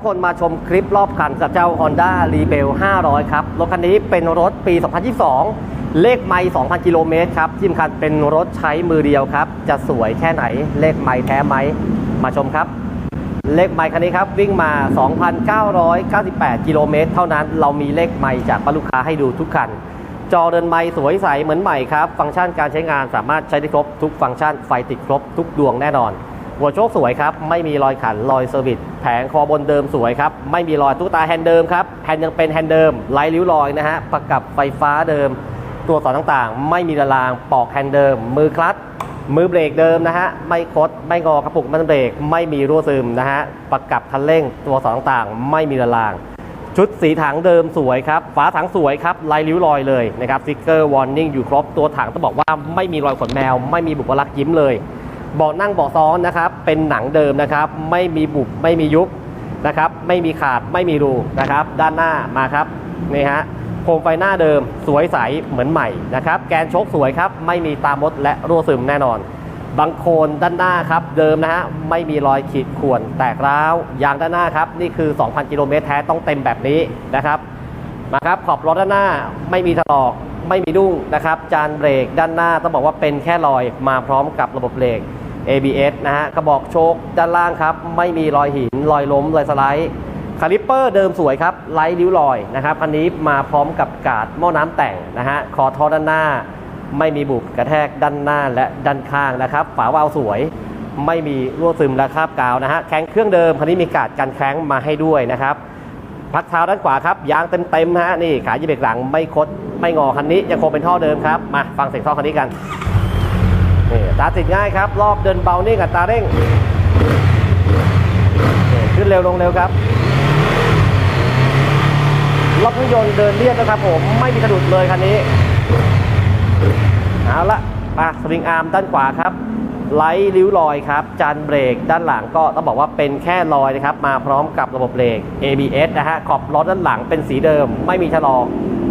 ทุกคนมาชมคลิปรอบคันกับเจ้า Honda r e b e l 500 ครับ รถคันนี้เป็นรถปี 2022 เลขไม่2,000 กิโลเมตรครับที่สำคัญเป็นรถใช้มือเดียวครับ จะสวยแค่ไหน เลขไม่แท้ไหม มาชมครับ เลขไมค์คันนี้ครับ วิ่งมา 2,998 กิโลเมตร เท่านั้นเรามีเลขไมค์จากลูกค้าให้ดูทุกคัน จอเดินไมค์สวยใสเหมือนใหม่ครับ ฟังก์ชันการใช้งานสามารถใช้ได้ครบทุกฟังก์ชันไฟติดครบทุกดวงแน่นอน หัวโชคสวยครับไม่มีรอยขันรอยเซอร์วิสแผงคอบนเดิมสวยครับไม่มีรอยตุ๊กตาแฮนด์เดิมครับแฮนด์ยังเป็นแฮนด์เดิมไร้ริ้วรอยนะฮะประกับไฟฟ้าเดิม ตัวสอนต่างๆ ไม่มีละลางปอกแฮนด์เดิม มือคลัตช์มือเบรกเดิมนะฮะไม่คดไม่งอกระปุกมันเบรกไม่มีรั่วซึมนะฮะประกับคันเร่ง ตัวสองต่างๆ ไม่มีละลาง ชุดสีถังเดิมสวยครับฝาถังสวยครับลายริ้วรอยเลยนะครับสติกเกอร์วอร์นิ่งอยู่ครบตัวถังต้องบอกว่าไม่มีรอยขนแมว ไม่มีบุบลักยิ้มเลย บาะนั่งเบาะซ้อนนะครับเป็นหนังเดิมนะครับ ไม่มีบุบไม่มียุบนะครับไม่มีขาดไม่มีรูนะครับ ด้านหน้ามาครับนี่ฮะโคมไฟหน้าเดิมสวยใสเหมือนใหม่นะครับ แกนโชคสวยครับ ไม่มีตามดและรั่วซึมแน่นอนบังโคลนด้านหน้าครับ เดิมนะฮะไม่มีรอยขีดข่วนแตกร้าวยางด้านหน้าครับ นี่คือ 2,000 กิโลเมตรแท้ต้องเต็มแบบนี้นะครับมาครับขอบรถด้านหน้าไม่มีถลอกไม่มีดุ้งนะครับ จานเบรกด้านหน้าต้องบอกว่าเป็นแค่รอยมาพร้อมกับระบบเบรก ABS นะฮะกระบอกโชคด้านล่างครับ ไม่มีรอยหิน รอยล้ม รอยสไลด์คาลิปเปอร์เดิมสวยครับไร้ริ้วรอยนะครับอันนี้มาพร้อมกับกาดหม้อน้ำแต่งนะฮะคอท่อด้านหน้า ไม่มีบุบกระแทกด้านหน้าและด้านข้างนะครับ ฝาวาล์วสวย ไม่มีรั่วซึมและคราบกาวนะฮะแข้งเครื่องเดิมคันนี้มีกาดกันแข้งมาให้ด้วยนะครับพักเท้าด้านขวาครับยางเต็มๆฮะนี่ขายีเบรกหลังไม่คดไม่งอคันนี้ยังคงเป็นท่อเดิมครับมาฟังเสียงท่อคันนี้กัน ตาติดง่ายครับ รอบเดินเบานี่กับตาเร่ง ขึ้นเร็วลงเร็วครับรอบเครื่องยนต์เดินเรียบนะครับผมไม่มีสะดุดเลยคันนี้เอาละมาสวิงอาร์มด้านขวาครับไลท์ริ้วรอยครับ จานเบรกด้านหลังก็ต้องบอกว่าเป็นแค่รอยนะครับ มาพร้อมกับระบบเบรก ABS นะฮะขอบล้อด้านหลังเป็นสีเดิม ไม่มีชะลอ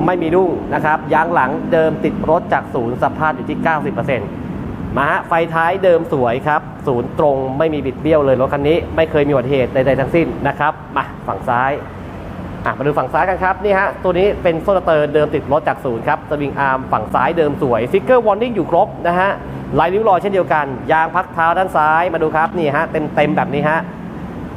ไม่มีดุ้งนะครับยางหลังเดิมติดรถจากศูนย์สภาพอยู่ที่ 90% มาฮะไฟท้ายเดิมสวยครับศูนย์ตรงไม่มีบิดเบี้ยวเลยรถคันนี้ไม่เคยมีอุบัติเหตุใดๆทั้งสิ้นนะครับมาฝั่งซ้ายอะมาดูฝั่งซ้ายกันครับนี่ฮะตัวนี้เป็นโซลาเตอร์เดิมติดรถจากศูนย์ครับสวิงอาร์มฝั่งซ้ายเดิมสวยฟิกเกอร์วอร์นิ่งอยู่ครบนะฮะลายริ้วรอยเช่นเดียวกัน ยางพักเท้าด้านซ้ายมาดูครับนี่ฮะเต็มเต็มๆแบบนี้ฮะ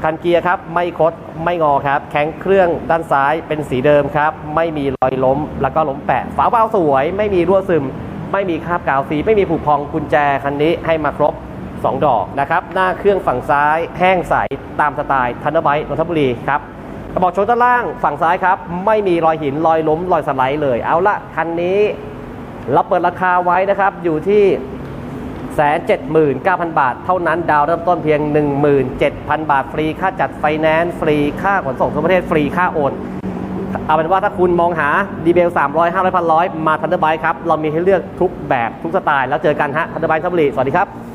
คันเกียร์ครับไม่คดไม่งอครับ แข็งเครื่องด้านซ้ายเป็นสีเดิมครับ ไม่มีรอยล้ม แล้วก็ล้มแปะฝาเบาลสวย ไม่มีรั่วซึม ไม่มีคราบกาวสี ไม่มีผุพองกุญแจคันนี้ให้มาครบ 2 ดอกนะครับหน้าเครื่องฝั่งซ้ายแห้งใสตามสไตล์ทันเดอร์ไบต์นนทบุรีครับกระบอกโชว์ด้านล่างฝั่งซ้ายครับ ไม่มีรอยหินรอยล้มรอยสไลด์เลย เอาละคันนี้เราเปิดราคาไว้นะครับอยู่ที่แสนเจ็ดหมื่นเก้าพันบาท เท่านั้นดาวเริ่มต้นเพียง 17,000 บาท ฟรีค่าจัดไฟแนนซ์ฟรีค่าขนส่งทั่วประเทศฟรีค่าโอน เอาเป็นว่าถ้าคุณมองหาดีเบล300 500 พันร้อยมาทันเดอร์ไบครับ เรามีให้เลือกทุกแบบทุกสไตล์ แล้วเจอกันฮะทันเดอร์ไบทับบุรีสวัสดีครับ